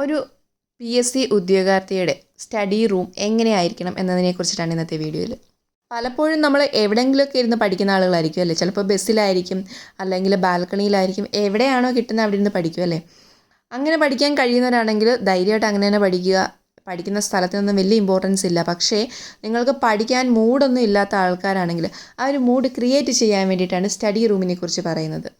ഒരു P S C ഉദ്യോഗാർത്ഥിയുടെ study room എങ്ങനെയായിരിക്കണം എന്നതിനെക്കുറിച്ചിട്ടാണ് ഇന്നത്തെ വീഡിയോയിൽ പലപ്പോഴും നമ്മൾ എവിടെയെങ്കിലുമൊക്കെ ഇരുന്ന് പഠിക്കുന്ന ആളുകളായിരിക്കും അല്ലേ? ചിലപ്പോൾ ബസ്സിലായിരിക്കും അല്ലെങ്കിൽ ബാൽക്കണിയിലായിരിക്കും എവിടെയാണോ കിട്ടുന്നത് അവിടെ ഇരുന്ന് പഠിക്കും അല്ലേ? അങ്ങനെ പഠിക്കാൻ കഴിയുന്നവരാണെങ്കിൽ ധൈര്യമായിട്ട് അങ്ങനെ തന്നെ പഠിക്കുക. പഠിക്കുന്ന സ്ഥലത്തിനൊന്നും വലിയ ഇമ്പോർട്ടൻസ് ഇല്ല. പക്ഷേ നിങ്ങൾക്ക് പഠിക്കാൻ മൂഡൊന്നും ഇല്ലാത്ത ആൾക്കാരാണെങ്കിൽ ആ ഒരു മൂഡ് ക്രിയേറ്റ് ചെയ്യാൻ വേണ്ടിയിട്ടാണ് സ്റ്റഡി റൂമിനെ കുറിച്ച് പറയുന്നത്.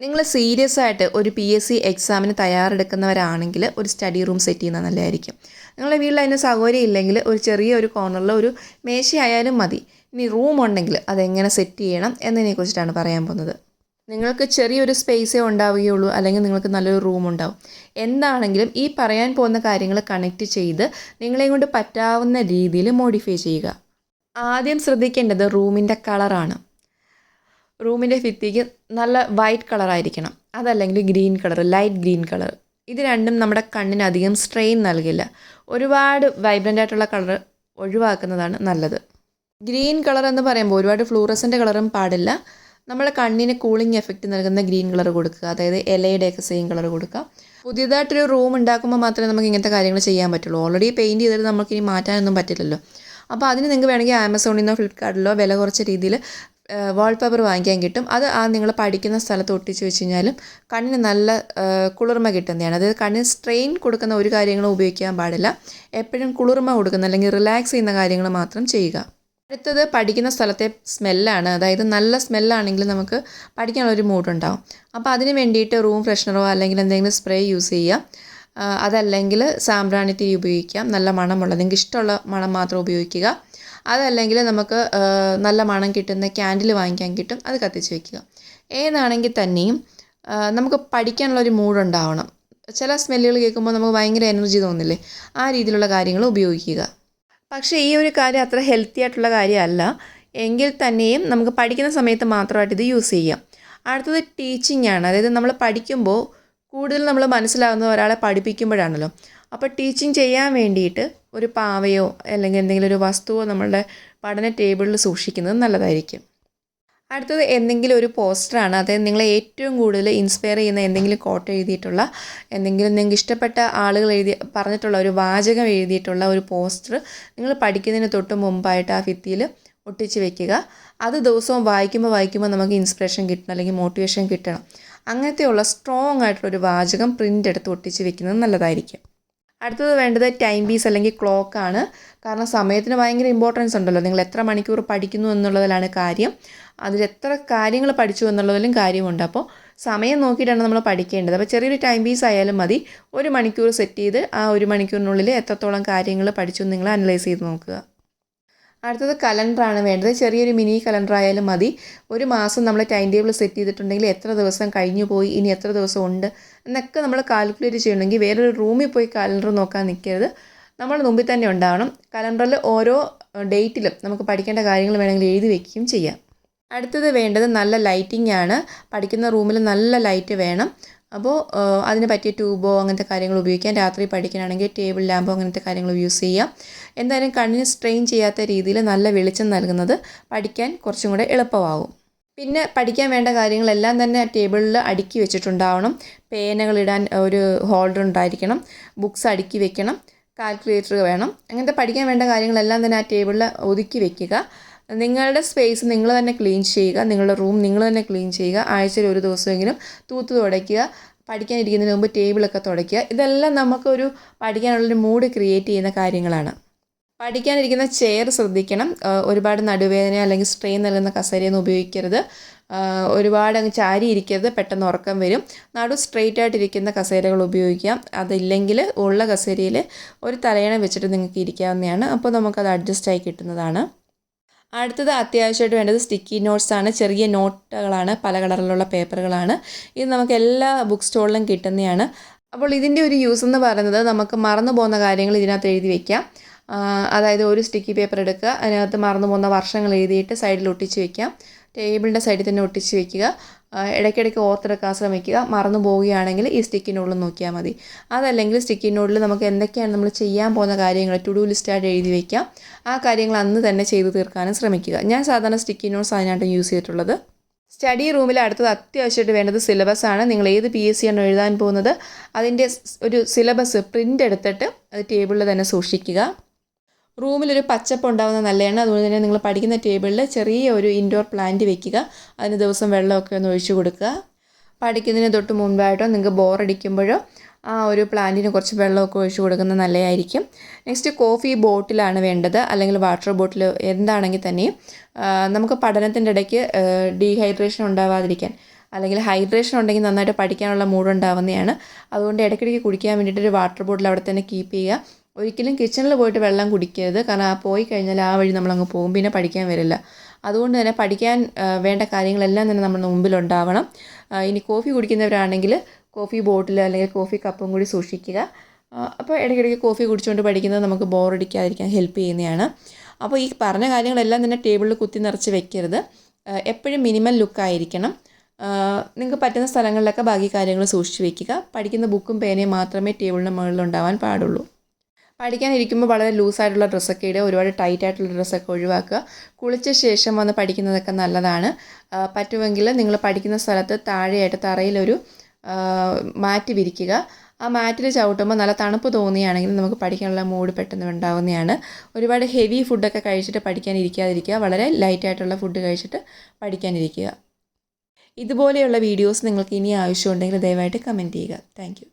നിങ്ങൾ സീരിയസ് ആയിട്ട് ഒരു പി എസ് സി എക്സാമിന് തയ്യാറെടുക്കുന്നവരാണെങ്കിൽ ഒരു സ്റ്റഡി റൂം സെറ്റ് ചെയ്യുന്നത് നല്ലതായിരിക്കും. നിങ്ങളുടെ വീട്ടിൽ അതിന് സൗകര്യം ഇല്ലെങ്കിൽ ഒരു ചെറിയ ഒരു കോർണറിൽ ഒരു മേശയായാലും മതി. ഇനി റൂം ഉണ്ടെങ്കിൽ അതെങ്ങനെ സെറ്റ് ചെയ്യണം എന്നതിനെക്കുറിച്ചിട്ടാണ് പറയാൻ പോകുന്നത്. നിങ്ങൾക്ക് ചെറിയൊരു സ്പേസേ ഉണ്ടാവുകയുള്ളൂ അല്ലെങ്കിൽ നിങ്ങൾക്ക് നല്ലൊരു റൂം ഉണ്ടാവും. എന്താണെങ്കിലും ഈ പറയാൻ പോകുന്ന കാര്യങ്ങൾ കണക്ട് ചെയ്ത് നിങ്ങളെ കൊണ്ട് പറ്റാവുന്ന രീതിയിൽ മോഡിഫൈ ചെയ്യുക. ആദ്യം ശ്രദ്ധിക്കേണ്ടത് റൂമിന്റെ കളറാണ് റൂമിന്റെ ഭിത്തിക്ക് നല്ല വൈറ്റ് കളർ ആയിരിക്കണം. അതല്ലെങ്കിൽ green colour light green colour ഇത് രണ്ടും നമ്മുടെ കണ്ണിന് അധികം സ്ട്രെയിൻ നൽകില്ല. ഒരുപാട് വൈബ്രന്റ് ആയിട്ടുള്ള കളർ ഒഴിവാക്കുന്നതാണ് നല്ലത്. ഗ്രീൻ കളർ എന്ന് പറയുമ്പോൾ ഒരുപാട് ഫ്ലൂറസന്റ് കളറും പാടില്ല. നമ്മളെ കണ്ണിന് കൂളിംഗ് എഫക്റ്റ് നൽകുന്ന ഗ്രീൻ കളർ കൊടുക്കുക. അതായത് ഇലയുടെയൊക്കെ സെയിം കളർ കൊടുക്കുക. പുതിയതായിട്ടൊരു റൂം ഉണ്ടാക്കുമ്പോൾ മാത്രമേ നമുക്ക് ഇങ്ങനത്തെ കാര്യങ്ങൾ ചെയ്യാൻ പറ്റുള്ളൂ. ഓൾറെഡി പെയിന്റ് ചെയ്തിട്ട് നമുക്ക് ഇനി മാറ്റാനൊന്നും പറ്റില്ലല്ലോ. അപ്പോൾ അതിന് നിങ്ങൾക്ക് വേണമെങ്കിൽ ആമസോണിൽ നിന്നോ ഫ്ലിപ്കാർട്ടിലോ വില കുറച്ച രീതിയിൽ വാൾപേപ്പർ വാങ്ങിക്കാൻ കിട്ടും. അത് ആ നിങ്ങൾ പഠിക്കുന്ന സ്ഥലത്ത് ഒട്ടിച്ച് വെച്ച് കഴിഞ്ഞാലും കണ്ണിന് നല്ല കുളിർമ കിട്ടുന്നതാണ്. അതായത് കണ്ണിന് സ്ട്രെയിൻ കൊടുക്കുന്ന ഒരു കാര്യങ്ങളും ഉപയോഗിക്കാൻ പാടില്ല. എപ്പോഴും കുളിർമ കൊടുക്കുന്ന അല്ലെങ്കിൽ റിലാക്സ് ചെയ്യുന്ന കാര്യങ്ങൾ മാത്രം ചെയ്യുക. അടുത്തത് പഠിക്കുന്ന സ്ഥലത്തെ സ്മെല്ലാണ് അതായത് നല്ല സ്മെല്ലാണെങ്കിൽ നമുക്ക് പഠിക്കാനുള്ള ഒരു മൂഡുണ്ടാവും അപ്പോൾ അതിന് വേണ്ടിയിട്ട് റൂം ഫ്രഷ്നറോ അല്ലെങ്കിൽ എന്തെങ്കിലും സ്പ്രേ യൂസ് ചെയ്യുക അതല്ലെങ്കിൽ സാമ്പ്രാണിത്തിരി ഉപയോഗിക്കാം. നല്ല മണമുള്ള നിങ്ങൾക്ക് ഇഷ്ടമുള്ള മണം മാത്രം ഉപയോഗിക്കുക. അതല്ലെങ്കിൽ നമുക്ക് നല്ല മണം കിട്ടുന്ന ക്യാൻഡിൽ വാങ്ങിക്കാൻ കിട്ടും. അത് കത്തിച്ച് വെക്കുക. ഏതാണെങ്കിൽ തന്നെയും നമുക്ക് പഠിക്കാനുള്ള ഒരു മൂഡുണ്ടാവണം ചില സ്മെല്ലുകൾ കേൾക്കുമ്പോൾ നമുക്ക് ഭയങ്കര എനർജി തോന്നില്ലേ? ആ രീതിയിലുള്ള കാര്യങ്ങൾ ഉപയോഗിക്കുക. പക്ഷേ ഈ ഒരു കാര്യം അത്ര ഹെൽത്തി ആയിട്ടുള്ള കാര്യമല്ല. എങ്കിൽ തന്നെയും നമുക്ക് പഠിക്കുന്ന സമയത്ത് മാത്രമായിട്ട് ഇത് യൂസ് ചെയ്യാം. അടുത്തത് ടീച്ചിങ് ആണ്. അതായത് നമ്മൾ പഠിക്കുമ്പോൾ കൂടുതൽ നമ്മൾ മനസ്സിലാവുന്നത് ഒരാളെ പഠിപ്പിക്കുമ്പോഴാണല്ലോ. അപ്പോൾ ടീച്ചിങ് ചെയ്യാൻ വേണ്ടിയിട്ട് ഒരു പാവയോ അല്ലെങ്കിൽ എന്തെങ്കിലും ഒരു വസ്തുവോ നമ്മളുടെ പഠന ടേബിളിൽ സൂക്ഷിക്കുന്നത് നല്ലതായിരിക്കും. അടുത്തത് എന്തെങ്കിലും ഒരു പോസ്റ്ററാണ് അതായത് നിങ്ങളെ ഏറ്റവും കൂടുതൽ ഇൻസ്പയർ ചെയ്യുന്ന എന്തെങ്കിലും കോട്ട് എഴുതിയിട്ടുള്ള എന്തെങ്കിലും നിങ്ങൾക്ക് ഇഷ്ടപ്പെട്ട ആളുകൾ എഴുതി പറഞ്ഞിട്ടുള്ള ഒരു വാചകം എഴുതിയിട്ടുള്ള ഒരു പോസ്റ്റർ നിങ്ങൾ പഠിക്കുന്നതിന് തൊട്ട് മുമ്പായിട്ട് ആ ഭിത്തിയിൽ ഒട്ടിച്ച് വെക്കുക. അത് ദിവസവും വായിക്കുമ്പോൾ വായിക്കുമ്പോൾ നമുക്ക് ഇൻസ്പിറേഷൻ കിട്ടണം അല്ലെങ്കിൽ മോട്ടിവേഷൻ കിട്ടണം. അങ്ങനത്തെയുള്ള സ്ട്രോങ് ആയിട്ടുള്ള ഒരു വാചകം പ്രിന്റ് എടുത്ത് ഒട്ടിച്ച് വെക്കുന്നത് നല്ലതായിരിക്കും. അടുത്തത് വേണ്ടത് ടൈം പീസ് അല്ലെങ്കിൽ ക്ലോക്കാണ് കാരണം സമയത്തിന് ഭയങ്കര ഇമ്പോർട്ടൻസ് ഉണ്ടല്ലോ. നിങ്ങൾ എത്ര മണിക്കൂർ പഠിക്കുന്നു എന്നുള്ളതിലാണ് കാര്യം. അതിൽ എത്ര കാര്യങ്ങൾ പഠിച്ചു എന്നുള്ളതിലും കാര്യമുണ്ട്. അപ്പോൾ സമയം നോക്കിയിട്ടാണ് നമ്മൾ പഠിക്കേണ്ടത്. അപ്പോൾ ചെറിയൊരു ടൈം പീസ് ആയാലും മതി. ഒരു മണിക്കൂർ സെറ്റ് ചെയ്ത് ആ ഒരു മണിക്കൂറിനുള്ളിൽ എത്രത്തോളം കാര്യങ്ങൾ പഠിച്ചു നിങ്ങൾ അനലൈസ് ചെയ്ത് നോക്കുക. അടുത്തത് കലണ്ടറാണ് വേണ്ടത്. ചെറിയൊരു മിനി കലണ്ടർ ആയാലും മതി. ഒരു മാസം നമ്മൾ ടൈം ടേബിൾ സെറ്റ് ചെയ്തിട്ടുണ്ടെങ്കിൽ എത്ര ദിവസം കഴിഞ്ഞു പോയി ഇനി എത്ര ദിവസം ഉണ്ട് എന്നൊക്കെ നമ്മൾ കാൽക്കുലേറ്റ് ചെയ്യണമെങ്കിൽ വേറൊരു റൂമിൽ പോയി കലണ്ടർ നോക്കാൻ നിൽക്കരുത്. നമ്മൾ മുമ്പിൽ തന്നെ ഉണ്ടാവണം. കലണ്ടറിൽ ഓരോ ഡേറ്റിലും നമുക്ക് പഠിക്കേണ്ട കാര്യങ്ങൾ വേണമെങ്കിൽ എഴുതി വയ്ക്കുകയും ചെയ്യാം. അടുത്തത് വേണ്ടത് നല്ല ലൈറ്റിംഗ് ആണ്. പഠിക്കുന്ന റൂമിൽ നല്ല ലൈറ്റ് വേണം. അപ്പോൾ അതിന് പറ്റിയ ട്യൂബോ അങ്ങനത്തെ കാര്യങ്ങൾ ഉപയോഗിക്കാം. രാത്രി പഠിക്കാനാണെങ്കിൽ ടേബിൾ ലാമ്പോ അങ്ങനത്തെ കാര്യങ്ങൾ യൂസ് ചെയ്യാം. എന്തായാലും കണ്ണിന് സ്ട്രെയിൻ ചെയ്യാത്ത രീതിയിൽ നല്ല വെളിച്ചം നൽകുന്നത് പഠിക്കാൻ കുറച്ചും കൂടെ എളുപ്പമാകും പിന്നെ പഠിക്കാൻ വേണ്ട കാര്യങ്ങളെല്ലാം തന്നെ ടേബിളിൽ അടുക്കി വെച്ചിട്ടുണ്ടാവണം. പേനകളിടാൻ ഒരു ഹോൾഡർ ഉണ്ടായിരിക്കണം. ബുക്സ് അടുക്കി വെക്കണം. കാൽക്കുലേറ്റർ വേണം. അങ്ങനത്തെ പഠിക്കാൻ വേണ്ട കാര്യങ്ങളെല്ലാം തന്നെ ആ ടേബിളിൽ ഒതുക്കി വെക്കുക. നിങ്ങളുടെ സ്പേസ് നിങ്ങൾ തന്നെ ക്ലീൻ ചെയ്യുക നിങ്ങളുടെ റൂം നിങ്ങൾ തന്നെ ക്ലീൻ ചെയ്യുക ആഴ്ചയിൽ ഒരു ദിവസമെങ്കിലും തൂത്ത് തുടയ്ക്കുക പഠിക്കാനിരിക്കുന്നതിന് മുമ്പ് ടേബിളൊക്കെ തുടയ്ക്കുക. ഇതെല്ലാം നമുക്കൊരു പഠിക്കാനുള്ളൊരു മൂഡ് ക്രിയേറ്റ് ചെയ്യുന്ന കാര്യങ്ങളാണ്. പഠിക്കാനിരിക്കുന്ന ചെയർ ശ്രദ്ധിക്കണം. ഒരുപാട് നടുവേദന അല്ലെങ്കിൽ സ്ട്രെയിൻ നൽകുന്ന കസേരയൊന്നും ഉപയോഗിക്കരുത്. ഒരുപാട് അങ്ങ് ചാരി ഇരിക്കരുത്. പെട്ടെന്ന് ഉറക്കം വരും. നടു സ്ട്രെയിറ്റ് ആയിട്ടിരിക്കുന്ന കസേരകൾ ഉപയോഗിക്കാം അതില്ലെങ്കിൽ ഉള്ള കസേരയിൽ ഒരു തലയണ വെച്ചിട്ട് നിങ്ങൾക്ക് ഇരിക്കാവുന്നതാണ്. അപ്പോൾ നമുക്കത് അഡ്ജസ്റ്റ് ആയി കിട്ടുന്നതാണ്. അടുത്തത് അത്യാവശ്യമായിട്ട് വേണ്ടത് സ്റ്റിക്കി നോട്ട്സ് ആണ്. ചെറിയ നോട്ടുകളാണ്. പല കളറിലുള്ള പേപ്പറുകളാണ്. ഇത് നമുക്ക് എല്ലാ ബുക്ക് സ്റ്റോളിലും കിട്ടുന്നതാണ്. അപ്പോൾ ഇതിന്റെ ഒരു യൂസ് എന്ന് പറയുന്നത് നമുക്ക് മറന്നു പോകുന്ന കാര്യങ്ങൾ ഇതിനകത്ത് എഴുതി വയ്ക്കാം അതായത് ഒരു സ്റ്റിക്കി പേപ്പർ എടുക്കുക. അതിനകത്ത് മറന്നു പോകുന്ന വർഷങ്ങൾ എഴുതിയിട്ട് സൈഡിൽ ഒട്ടിച്ച് വയ്ക്കാം ടേബിളിന്റെ സൈഡിൽ തന്നെ ഒട്ടിച്ച് വയ്ക്കുക ഇടയ്ക്കിടയ്ക്ക് ഓർത്തെടുക്കാൻ ശ്രമിക്കുക. മറന്നു പോവുകയാണെങ്കിൽ ഈ സ്റ്റിക്കി നോട്ടിൽ നോക്കിയാൽ മതി. അതല്ലെങ്കിൽ സ്റ്റിക്കി നോട്ടിൽ നമുക്ക് എന്തൊക്കെയാണ് നമ്മൾ ചെയ്യാൻ പോകുന്ന കാര്യങ്ങൾ ടു ഡു ലിസ്റ്റായിട്ട് എഴുതി വയ്ക്കാം ആ കാര്യങ്ങൾ അന്ന് തന്നെ ചെയ്തു തീർക്കാനും ശ്രമിക്കുക. ഞാൻ സാധാരണ സ്റ്റിക്കി നോട്ട്സ് അതിനായിട്ട് യൂസ് ചെയ്തിട്ടുള്ളത്. സ്റ്റഡി റൂമിൽ അടുത്തത് അത്യാവശ്യമായിട്ട് വേണ്ടത് സിലബസ് ആണ്. നിങ്ങൾ ഏത് പി എസ് സി ആണ് എഴുതാൻ പോകുന്നത് അതിന്റെ ഒരു സിലബസ് പ്രിന്റ് എടുത്തിട്ട് അത് ടേബിളിൽ തന്നെ സൂക്ഷിക്കുക. റൂമിലൊരു പച്ചപ്പ് ഉണ്ടാകുന്ന നല്ലതാണ്. അതുകൊണ്ട് തന്നെ നിങ്ങൾ പഠിക്കുന്ന ടേബിളിൽ ചെറിയ ഒരു ഇൻഡോർ പ്ലാന്റ് വെക്കുക. അതിന് ദിവസം വെള്ളമൊക്കെ ഒന്ന് ഒഴിച്ചു കൊടുക്കുക. പഠിക്കുന്നതിന് തൊട്ട് മുൻപായിട്ടോ നിങ്ങൾക്ക് ബോറടിക്കുമ്പോഴോ ആ ഒരു പ്ലാന്റിന് കുറച്ച് വെള്ളമൊക്കെ ഒഴിച്ചു കൊടുക്കുന്നത് നല്ലതായിരിക്കും. നെക്സ്റ്റ് കോഫി ബോട്ടിലാണ് വേണ്ടത്. അല്ലെങ്കിൽ വാട്ടർ ബോട്ടിൽ എന്താണെങ്കിൽ തന്നെയും നമുക്ക് പഠനത്തിന്റെ ഇടയ്ക്ക് ഡീഹൈഡ്രേഷൻ ഉണ്ടാവാതിരിക്കാൻ അല്ലെങ്കിൽ ഹൈഡ്രേഷൻ ഉണ്ടെങ്കിൽ നന്നായിട്ട് പഠിക്കാനുള്ള മൂഡ് ഉണ്ടാവുന്നതാണ്. അതുകൊണ്ട് ഇടയ്ക്കിടയ്ക്ക് കുടിക്കാൻ വേണ്ടിയിട്ട് ഒരു വാട്ടർ ബോട്ടിൽ അവിടെ തന്നെ കീപ്പ് ചെയ്യുക. ഒരിക്കലും കിച്ചണിൽ പോയിട്ട് വെള്ളം കുടിക്കരുത്. കാരണം ആ പോയി കഴിഞ്ഞാൽ ആ വഴി നമ്മളങ്ങ് പോകും. പിന്നെ പഠിക്കാൻ വരില്ല. അതുകൊണ്ട് തന്നെ പഠിക്കാൻ വേണ്ട കാര്യങ്ങളെല്ലാം തന്നെ നമ്മുടെ മുമ്പിലുണ്ടാവണം ഇനി കോഫി കുടിക്കുന്നവരാണെങ്കിൽ കോഫി ബോട്ടിൽ അല്ലെങ്കിൽ കോഫി കപ്പും കൂടി സൂക്ഷിക്കുക. അപ്പോൾ ഇടയ്ക്കിടയ്ക്ക് കോഫി കുടിച്ചുകൊണ്ട് പഠിക്കുന്നത് നമുക്ക് ബോറടിക്കാതിരിക്കാൻ ഹെൽപ്പ് ചെയ്യുന്നതാണ്. അപ്പോൾ ഈ പറഞ്ഞ കാര്യങ്ങളെല്ലാം തന്നെ ടേബിളിൽ കുത്തി നിറച്ച് വെക്കരുത്. എപ്പോഴും മിനിമം ലുക്കായിരിക്കണം നിങ്ങൾക്ക് പറ്റുന്ന സ്ഥലങ്ങളിലൊക്കെ ബാക്കി കാര്യങ്ങൾ സൂക്ഷിച്ച് വെക്കുക. പഠിക്കുന്ന ബുക്കും പേനയും മാത്രമേ ടേബിളിന് മുകളിൽ ഉണ്ടാവാൻ പാടുള്ളൂ. പഠിക്കാനിരിക്കുമ്പോൾ വളരെ ലൂസായിട്ടുള്ള ഡ്രസ്സൊക്കെ ഇടുക ഒരുപാട് ടൈറ്റ് ആയിട്ടുള്ള ഡ്രസ്സൊക്കെ ഒഴിവാക്കുക. കുളിച്ച ശേഷം വന്ന് പഠിക്കുന്നതൊക്കെ നല്ലതാണ്. പറ്റുമെങ്കിൽ നിങ്ങൾ പഠിക്കുന്ന സ്ഥലത്ത് താഴെയായിട്ട് തറയിലൊരു മാറ്റ് വിരിക്കുക. ആ മാറ്റിൽ ചവിട്ടുമ്പോൾ നല്ല തണുപ്പ് തോന്നുകയാണെങ്കിൽ നമുക്ക് പഠിക്കാനുള്ള മൂഡ് പെട്ടെന്ന് ഉണ്ടാവുന്നതാണ്. ഒരുപാട് ഹെവി ഫുഡൊക്കെ കഴിച്ചിട്ട് പഠിക്കാനിരിക്കാതിരിക്കുക. വളരെ ലൈറ്റായിട്ടുള്ള ഫുഡ് കഴിച്ചിട്ട് പഠിക്കാനിരിക്കുക. ഇതുപോലെയുള്ള വീഡിയോസ് നിങ്ങൾക്ക് ഇനി ആവശ്യമുണ്ടെങ്കിൽ ദയവായിട്ട് കമന്റ് ചെയ്യുക. താങ്ക്